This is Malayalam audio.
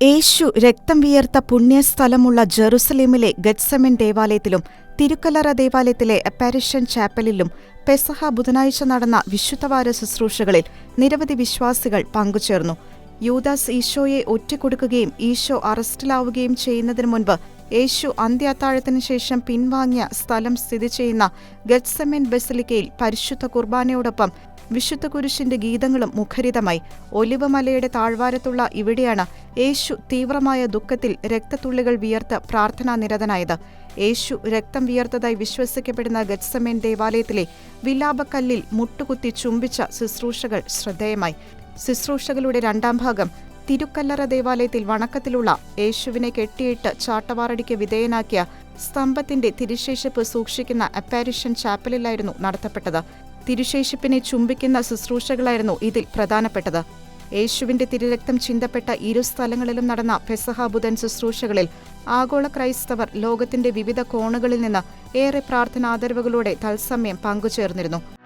യേശു രക്തം വിയർത്ത പുണ്യസ്ഥലമുള്ള ജെറുസലേമിലെ ഗറ്റ്സമൻ ദേവാലയത്തിലും തിരുക്കല്ലറ ദേവാലയത്തിലെ അപ്പാരിഷൻ ചാപ്പലിലും പെസഹ ബുധനാഴ്ച നടന്ന വിശുദ്ധവാര ശുശ്രൂഷകളിൽ നിരവധി വിശ്വാസികൾ പങ്കുചേർന്നു. യൂദാസ് ഈശോയെ ഒറ്റക്കൊടുക്കുകയും ഈശോ അറസ്റ്റിലാവുകയും ചെയ്യുന്നതിന് മുൻപ് യേശു അന്ത്യാത്താഴത്തിന് ശേഷം പിൻവാങ്ങിയ സ്ഥലം സ്ഥിതി ചെയ്യുന്ന ഗത്സമെൻ ബസലിക്കയിൽ പരിശുദ്ധ കുർബാനയോടൊപ്പം വിശുദ്ധ കുരിശിന്റെ ഗീതങ്ങളും മുഖരിതമായി. ഒലിവമലയുടെ താഴ്വാരത്തുള്ള ഇവിടെയാണ് യേശു തീവ്രമായ ദുഃഖത്തിൽ രക്തത്തുള്ളികൾ വിയർത്ത് പ്രാർത്ഥനാ നിരതനായത്. യേശു രക്തം വിയർത്തതായി വിശ്വസിക്കപ്പെടുന്ന ഗത്സമേൻ ദേവാലയത്തിലെ വിലാപക്കല്ലിൽ മുട്ടുകുത്തി ചുംബിച്ച ശുശ്രൂഷകൾ ശ്രദ്ധേയമായി. ശുശ്രൂഷകളുടെ രണ്ടാം ഭാഗം തിരുക്കല്ലറ ദേവാലയത്തിൽ വണക്കത്തിലുള്ള യേശുവിനെ കെട്ടിയിട്ട് ചാട്ടവാറടിക്ക് വിധേയനാക്കിയ സ്തംഭത്തിന്റെ തിരുശേഷിപ്പ് സൂക്ഷിക്കുന്ന അപ്പാരിഷൻ ചാപ്പലിലായിരുന്നു നടത്തപ്പെട്ടത്. തിരുശേഷിപ്പിനെ ചുംബിക്കുന്ന ശുശ്രൂഷകളായിരുന്നു ഇതിൽ പ്രധാനപ്പെട്ടത്. യേശുവിന്റെ തിരുരക്തം ചിന്തപ്പെട്ട ഇരു സ്ഥലങ്ങളിലും നടന്ന പെസഹാബുധൻ ശുശ്രൂഷകളിൽ ആഗോള ക്രൈസ്തവർ ലോകത്തിന്റെ വിവിധ കോണുകളിൽ നിന്ന് ഏറെ പ്രാർത്ഥനാദരവുകളോടെ തത്സമയം പങ്കുചേർന്നിരുന്നു.